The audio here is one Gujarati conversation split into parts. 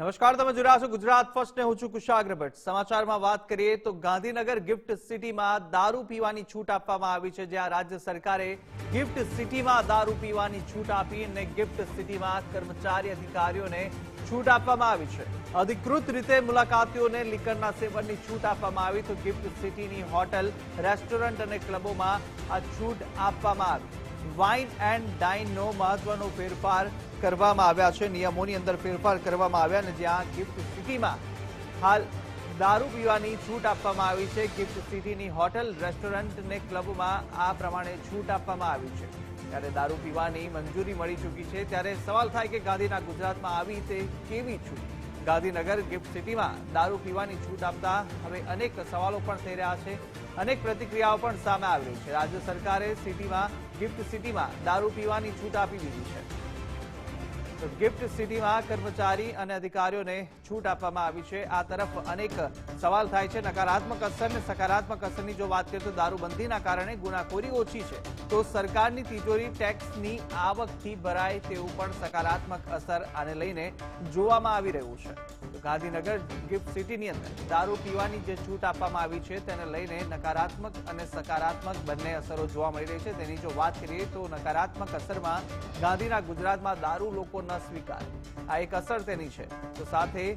નમસ્કાર, તમે જોઈ રહ્યા છો ગુજરાત ફર્સ્ટ ને હું છું કુશાગ્ર ભટ્ટ. સમાચારમાં વાત કરીએ તો ગાંધીનગર ગિફ્ટ સિટીમાં દારૂ પીવાની છૂટ આપવામાં આવી છે, જ્યાં રાજ્ય સરકારે ગિફ્ટ સિટીમાં દારૂ પીવાની છૂટ આપી અને ગિફ્ટ સિટીમાં કર્મચારી અધિકારીઓને છૂટ આપવામાં આવી છે. અધિકૃત રીતે મુલાકાતીઓને લીકરના સેવનની છૂટ આપવામાં આવી, તો ગિફ્ટ સિટીની હોટલ, રેસ્ટોરન્ટ અને ક્લબોમાં આ છૂટ આપવામાં આવી. વાઇન એન્ડ ડાઇનનો મહત્વનો ફેરફાર કરવામાં આવ્યા છે. નિયમોની અંદર ફેરફાર કરવામાં આવ્યા અને જ્યાં ગિફ્ટ સિટીમાં હાલ દારૂ પીવાની છૂટ આપવામાં આવી છે. ગિફ્ટ સિટીની હોટલ, રેસ્ટોરન્ટ ને ક્લબમાં આ પ્રમાણે છૂટ આપવામાં આવી છે. ત્યારે દારૂ પીવાની મંજૂરી મળી ચૂકી છે. ત્યારે સવાલ થાય કે ગાંધીના ગુજરાતમાં આવી તે કેવી છૂટ? ગાંધીનગર ગિફ્ટ સિટીમાં દારૂ પીવાની છૂટ આપતા હવે અનેક સવાલો પણ થઈ રહ્યા છે. અનેક પ્રતિક્રિયાઓ પણ સામે આવી છે. રાજ્ય સરકારે સિટીમાં ગિફ્ટ સિટીમાં દારૂ પીવાની છૂટ આપી દીધી છે. તો ગિફ્ટ સિટીમાં કર્મચારી અને અધિકારીઓને છૂટ આપવામાં આવી છે. આ તરફ અનેક સવાલ થાય છે. નકારાત્મક અસર અને સકારાત્મક અસરની જો વાત કરીએ તો દારૂબંધીના કારણે ગુનાખોરી ઓછી છે. તો સરકારની તિજોરી ટેક્સની આવકથી ભરાય તેવું પણ સકારાત્મક અસર આને લઈને જોવામાં આવી રહ્યું છે. ગાંધીનગર ગિફ્ટ સિટીની અંદર દારૂ પીવાની જે છૂટ આપવામાં આવી છે તેને લઈને નકારાત્મક અને સકારાત્મક બંને અસરો જોવા મળી રહી છે. તેની જો વાત કરીએ તો નકારાત્મક અસરમાં ગાંધીના ગુજરાતમાં દારૂ લોકો ન સ્વીકાર. આ એક અસર તેની છે. તો સાથે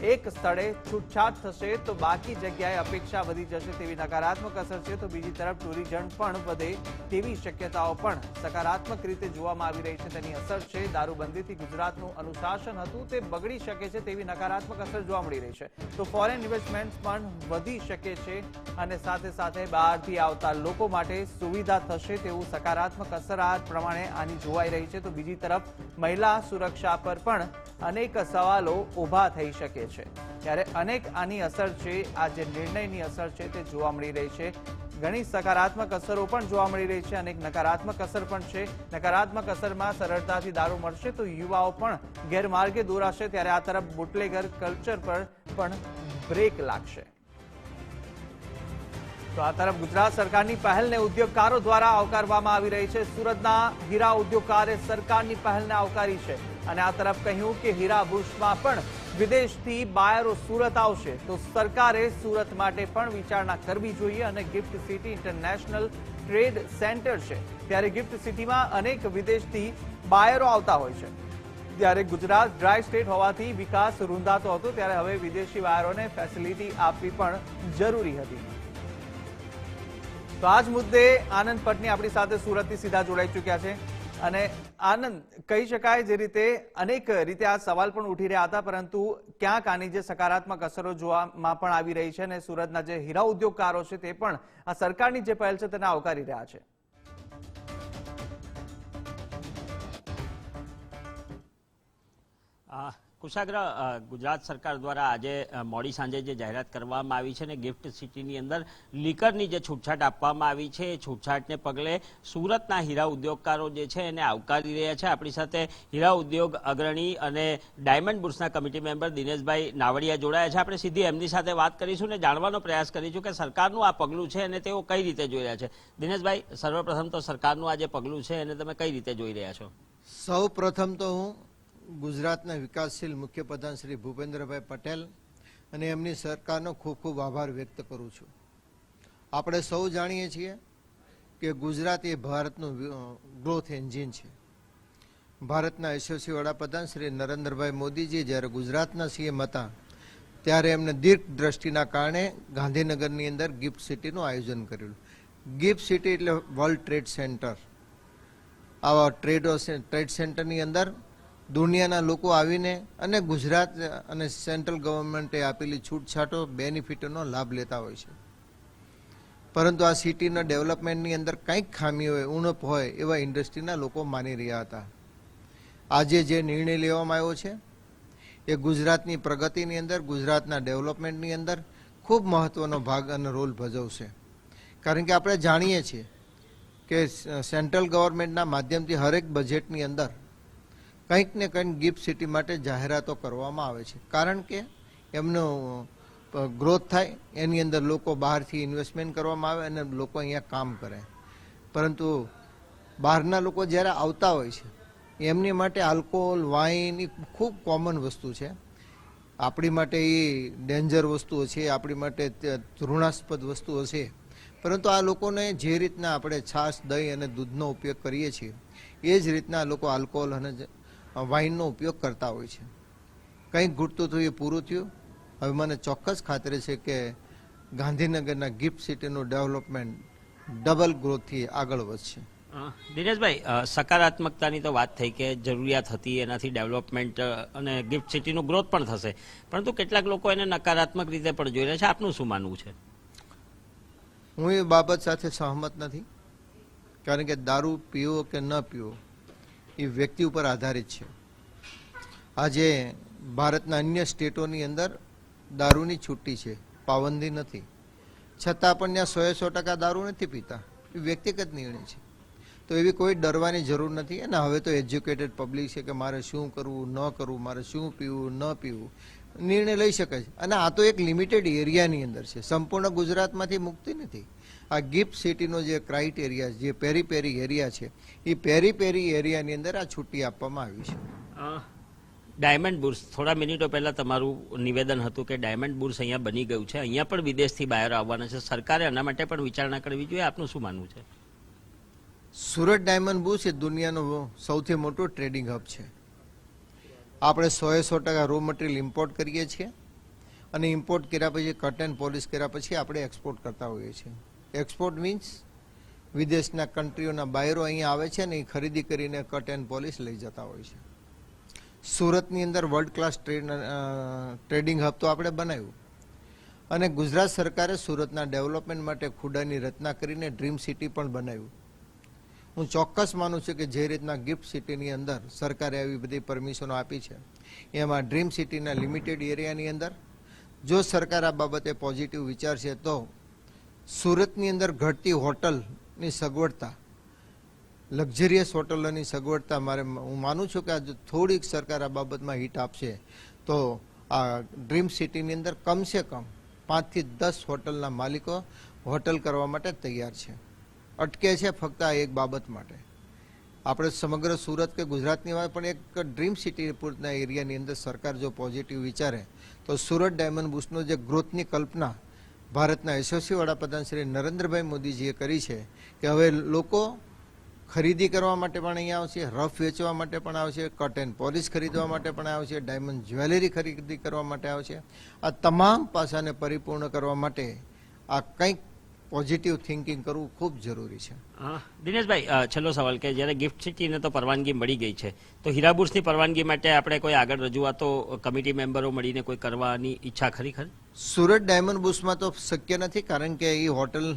એક સ્થળે છૂટછાટ થશે તો બાકી જગ્યાએ અપેક્ષા વધી જશે તેવી નકારાત્મક અસર છે તો બીજી તરફ ટુરિઝમ પણ વધે તેવી શક્યતાઓ પણ સકારાત્મક રીતે જોવામાં આવી રહી છે. તેની અસર છે દારૂબંધીથી ગુજરાતનું અનુશાસન હતું તે બગડી શકે છે તેવી નકારાત્મક અસર જોવા મળી રહી છે. તો ફોરેન ઇન્વેસ્ટમેન્ટ પણ વધી શકે છે અને સાથે સાથે બહારથી આવતા લોકો માટે સુવિધા થશે તેવું સકારાત્મક અસર આ પ્રમાણે આની જોવાઈ રહી છે. તો બીજી તરફ મહિલા સુરક્ષા પર પણ અનેક સવાલો ઊભા થઈ શકે છે. ત્યારે અનેક આની અસર છે, આ જે નિર્ણયની અસર છે તે જોવા મળી રહી છે. ઘણી સકારાત્મક અસરો પણ જોવા મળી રહી છે, અનેક નકારાત્મક અસર પણ છે. નકારાત્મક અસરમાં સરળતાથી દારૂ મળશે તો યુવાઓ પણ ગેરમાર્ગે દોરાશે. ત્યારે આ તરફ બુટલેગર કલ્ચર પર પણ બ્રેક લાગશે. તો આ તરફ ગુજરાત સરકારની પહેલને ઉદ્યોગકારો દ્વારા આવકારવામાં આવી રહી છે. સુરતના હીરા ઉદ્યોગકારે સરકારની પહેલને આવકારી છે. અને આ તરફ કહ્યું કે હીરા બુશમાં પણ વિદેશથી બાયરો સુરત આવશે, તો સરકારે સુરત માટે પણ વિચારણા કરવી જોઈએ અને GIFT City international trade centre છે. ત્યારે ગિફ્ટ સિટીમાં અનેક વિદેશથી બાયરો આવતા હોય છે. ત્યારે ગુજરાત ડ્રાય સ્ટેટ હોવાથી વિકાસ રૂંધાતો હતો, ત્યારે હવે વિદેશી બાયરોને ફેસિલિટી આપવી પણ જરૂરી હતી. તો આ જ મુદ્દે આનંદ પટની આપણી સાથે સુરતથી સીધા જોડાઈ ચૂક્યા છે. અને આનંદ કહી શકાય જે રીતે અનેક રીતે આ સવાલ પણ ઉઠી રહ્યા હતા પરંતુ ક્યાંક આની જે સકારાત્મક અસરો જોવામાં પણ આવી રહી છે અને સુરતના જે હીરા ઉદ્યોગકારો છે તે પણ આ સરકારની જે પહેલ છે તેને આવકારી રહ્યા છે. અ, કુશાગ્ર ગુજરાત સરકાર દ્વારા આજે મોડી સાંજે જે જાહેરાત કરવામાં આવી છે ને ગિફ્ટ સિટીની અંદર લીકરની જે છૂટછાટ આપવામાં આવી છે, એ છૂટછાટને પગલે સુરતના હીરા ઉદ્યોગકારો જે છે એને આવકારી રહ્યા છે. આપણી સાથે હીરા ઉદ્યોગ અગ્રણી અને ડાયમંડ બુર્સના કમિટી મેમ્બર દિનેશભાઈ નાવડિયા જોડાયા છે. આપણે સીધી એમની સાથે વાત કરીશું ને જાણવાનો પ્રયાસ કરીશું કે સરકારનું આ પગલું છે અને તેઓ કઈ રીતે જોઈ રહ્યા છે. દિનેશભાઈ, સર્વપ્રથમ તો સરકારનું આ જે પગલું છે એને તમે કઈ રીતે જોઈ રહ્યા છો? સૌ પ્રથમ તો હું ગુજરાતના વિકાસશીલ મુખ્યપ્રધાન શ્રી ભૂપેન્દ્રભાઈ પટેલ અને એમની સરકારનો ખૂબ ખૂબ આભાર વ્યક્ત કરું છું. આપણે સૌ જાણીએ છીએ કે ગુજરાત એ ભારતનું ગ્રોથ એન્જિન છે. ભારતના યશસ્વી વડાપ્રધાન શ્રી નરેન્દ્રભાઈ મોદીજી જ્યારે ગુજરાતના સીએમ હતા, ત્યારે એમને દીર્ઘ દ્રષ્ટિના કારણે ગાંધીનગરની અંદર ગિફ્ટ સિટીનું આયોજન કરેલું ગિફ્ટ સિટી એટલે વર્લ્ડ ટ્રેડ સેન્ટર. આવા ટ્રેડો ટ્રેડ સેન્ટરની અંદર દુનિયાના લોકો આવીને અને ગુજરાત અને સેન્ટ્રલ ગવર્મેન્ટે આપેલી છૂટછાટો, બેનિફિટનો લાભ લેતા હોય છે. પરંતુ આ સિટીના ડેવલપમેન્ટની અંદર કંઈક ખામી હોય, ઉણપ હોય એવા ઇન્ડસ્ટ્રીના લોકો માની રહ્યા હતા. આજે જે નિર્ણય લેવામાં આવ્યો છે, એ ગુજરાતની પ્રગતિની અંદર, ગુજરાતના ડેવલપમેન્ટની અંદર ખૂબ મહત્વનો ભાગ અને રોલ ભજવશે. કારણ કે આપણે જાણીએ છીએ કે સેન્ટ્રલ ગવર્મેન્ટના માધ્યમથી હરેક બજેટની અંદર કંઈક ને કંઈક ગિફ્ટ સિટી માટે જાહેરાતો કરવામાં આવે છે. કારણ કે એમનો ગ્રોથ થાય, એની અંદર લોકો બહારથી ઇન્વેસ્ટમેન્ટ કરવામાં આવે અને લોકો અહીંયા કામ કરે. પરંતુ બહારના લોકો જ્યારે આવતા હોય છે, એમની માટે આલ્કોહોલ વાઇન એ ખૂબ કોમન વસ્તુ છે. આપણી માટે એ ડેન્જર વસ્તુઓ છે, આપણી માટે ધૃણાસ્પદ વસ્તુઓ છે. પરંતુ આ લોકોને જે રીતના આપણે છાશ, દહીં અને દૂધનો ઉપયોગ કરીએ છીએ, એ જ રીતના લોકો આલ્કોહોલ અને વાઇનનો ઉપયોગ કરતા હોય છે. કંઈક ઘૂંટતું થયું એ પૂરું થયું. હવે મને ચોક્કસ ખાતરી છે કે ગાંધીનગરના ગિફ્ટ સિટીનું ડેવલપમેન્ટ ડબલ ગ્રોથથી આગળ વધશે. દિનેશભાઈ સકારાત્મકતાની તો વાત થઈ કે જરૂરિયાત હતી એનાથી ડેવલપમેન્ટ અને ગિફ્ટ સિટીનું ગ્રોથ પણ થશે. પરંતુ કેટલાક લોકો એને નકારાત્મક રીતે પણ જોઈ રહ્યા છે. આપનું શું માનવું છે? હું એ બાબત સાથે સહમત નથી. કારણ કે દારૂ પીવો કે ન પીવો એ વ્યક્તિ ઉપર આધારિત છે. આજે ભારતના અન્ય સ્ટેટોની અંદર દારૂની છુટ્ટી છે, પાબંદી નથી. છતાં પણ ત્યાં સોએ સો ટકા દારૂ નથી પીતા. એ વ્યક્તિગત નિર્ણય છે. તો એવી કોઈ ડરવાની જરૂર નથી. અને હવે તો એજ્યુકેટેડ પબ્લિક છે કે મારે શું કરવું, ન કરવું, મારે શું પીવું, ન પીવું. નિર્ણય લઈ શકે છે. અને આ તો એક લિમિટેડ એરિયાની અંદર છે. સંપૂર્ણ ગુજરાતમાંથી મુક્તિ નથી. આ ગિફ્ટ સિટીનો જે ક્રાઇટેરિયા જે પેરી પેરી એરિયા છે એ પેરી પેરી એરિયાની અંદર આ છૂટી આપવામાં આવી છે. ડાયમંડ બુર્સ થોડા મિનિટો પહેલા તમારું નિવેદન હતું કે ડાયમંડ બુર્સ અહીંયા બની ગયું છે. અહીંયા પણ વિદેશથી બહાર આવવાના છે. સરકારે આના માટે પણ વિચારણા કરવી જોઈએ. આપનું શું માનવું છે? સુરત ડાયમંડ બુશ એ દુનિયાનો સૌથી મોટો ટ્રેડિંગ હબ છે. આપણે સોએ સો ટકા રો મટીરિયલ ઇમ્પોર્ટ કરીએ છીએ. અને ઇમ્પોર્ટ કર્યા પછી કટ એન્ડ પોલિશ કર્યા પછી આપણે એક્સપોર્ટ કરતા હોઈએ છીએ. એક્સપોર્ટ મીન્સ વિદેશના કન્ટ્રીઓના બાયરો અહીંયા આવે છે ને એ ખરીદી કરીને કટ એન્ડ પોલિશ લઈ જતા હોય છે. સુરતની અંદર world class trade trading hub તો આપણે બનાવ્યું. અને ગુજરાત સરકારે સુરતના ડેવલપમેન્ટ માટે ખુડાની રચના કરીને ડ્રીમ સિટી પણ બનાવ્યું. હું ચોક્કસ માનું છું કે જે રીતના ગિફ્ટ સિટીની અંદર સરકારે આવી બધી પરમિશનો આપી છે, એમાં ડ્રીમ સિટીના લિમિટેડ એરિયાની અંદર, જો સરકાર આ બાબતે પોઝિટિવ વિચારશે તો સુરતની અંદર ઘટતી હોટલની સગવડતા, લક્ઝરિયસ હોટલોની સગવડતા મારે હું માનું છું કે આ જો થોડીક સરકાર આ બાબતમાં હિટ આપશે, તો આ ડ્રીમ સિટીની અંદર કમસે કમ પાંચથી દસ હોટલના માલિકો હોટલ કરવા માટે તૈયાર છે. અટકે છે ફક્ત આ એક બાબત માટે. આપણે સમગ્ર સુરત કે ગુજરાતની વાત, પણ એક ડ્રીમ સિટી પૂરના એરિયાની અંદર સરકાર જો પોઝિટિવ વિચારે, તો સુરત ડાયમંડ બુશનો જે ગ્રોથની કલ્પના ભારતના યશસ્વી વડાપ્રધાન શ્રી નરેન્દ્રભાઈ મોદીજીએ કરી છે, કે હવે લોકો ખરીદી કરવા માટે પણ અહીંયા આવશે, રફ વેચવા માટે પણ આવશે કટ એન્ડ પોલિશ ખરીદવા માટે પણ આવશે ડાયમંડ જ્વેલરી ખરીદી કરવા માટે આવશે. આ તમામ પાસાને પરિપૂર્ણ કરવા માટે આ કંઈક પોઝિટિવ થિંકિંગ કરવું ખૂબ જરૂરી છે. હા દિનેશભાઈ છેલ્લો સવાલ કે જ્યારે ગિફ્ટ સિટીને તો પરવાનગી મળી ગઈ છે તો હીરાબુર્સની પરવાનગી માટે આપણે કોઈ આગળ રજૂઆતો કમિટી મેમ્બરો મળીને કોઈ કરવાની ઈચ્છા ખરી ખરી? સુરત ડાયમંડ બુશમાં તો શક્ય નથી કારણ કે એ હોટલ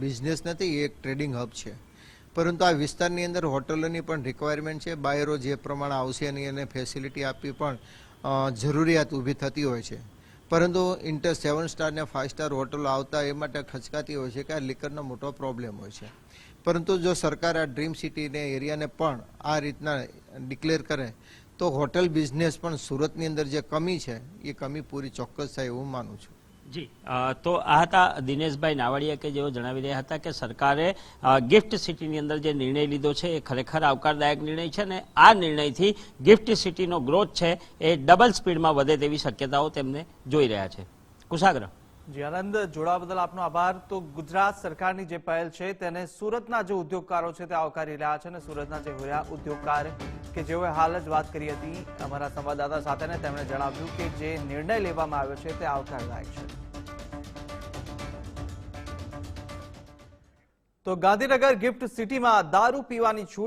બિઝનેસ નથી એ એક ટ્રેડિંગ હબ છે. પરંતુ આ વિસ્તારની અંદર હોટલોની પણ રિક્વાયરમેન્ટ છે બાયરો જે પ્રમાણે આવશે અને એને ફેસિલિટી આપવી પણ જરૂરિયાત ઊભી થતી હોય છે. પરંતુ ઇન્ટર સેવન સ્ટાર ને ફાઇવ સ્ટાર હોટલો આવતા એ માટે ખચકાતી હોય છે કે આ લીકરનો મોટો પ્રોબ્લેમ હોય છે. પરંતુ જો સરકાર આ ડ્રીમ સિટીને એરિયાને પણ આ રીતના ડિક્લેર કરે, તો હોટલ બિઝનેસ પણ સુરતની અંદર જે કમી છે, એ કમી પૂરી ચોક્કસ થાય એવું માનું છું. જી. તો આ હતા દિનેશભાઈ નાવડિયા કે જેઓ જણાવી રહ્યા હતા કે સરકારે ગિફ્ટ સિટીની અંદર જે નિર્ણય લીધો છે એ ખરેખર આવકારદાયક નિર્ણય છે ને આ નિર્ણયથી ગિફ્ટ સિટીનો ગ્રોથ છે એ ડબલ સ્પીડમાં વધે તેવી શક્યતાઓ તેમને જોઈ રહ્યા છે. કુશાગ્ર જી, આનંદ, જોડાવા બદલ આપનો આભાર. તો ગુજરાત સરકારની જે પહેલ છે તેને સુરતના જે ઉદ્યોગકારો છે તે આવકારી રહ્યા છે અને સુરતના જે ઉદ્યોગકાર કે જેઓએ હાલ જ વાત કરી હતી અમારા સંવાદદાતા સાથે તેમણે જણાવ્યું કે જે નિર્ણય લેવામાં આવ્યો છે તે આવકારદાયક છે. તો ગાંધીનગર ગિફ્ટ સિટીમાં દારૂ પીવાની છૂટ